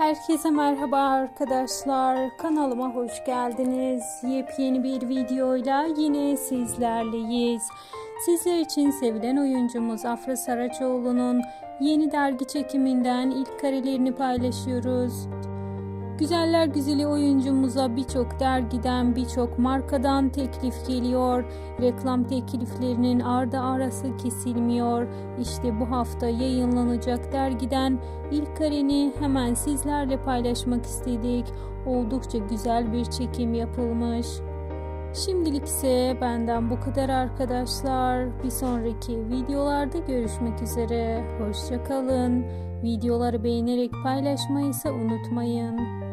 Herkese merhaba arkadaşlar. Kanalıma hoş geldiniz. Yepyeni bir videoyla yine sizlerleyiz. Sizler için sevilen oyuncumuz Afra Saraçoğlu'nun yeni dergi çekiminden ilk karelerini paylaşıyoruz. Güzeller güzeli oyuncumuza birçok dergiden, birçok markadan teklif geliyor. Reklam tekliflerinin ardı arası kesilmiyor. İşte bu hafta yayınlanacak dergiden ilk kareni hemen sizlerle paylaşmak istedik. Oldukça güzel bir çekim yapılmış. Şimdilik ise benden bu kadar arkadaşlar. Bir sonraki videolarda görüşmek üzere. Hoşçakalın. Videoları beğenerek paylaşmayı ise unutmayın.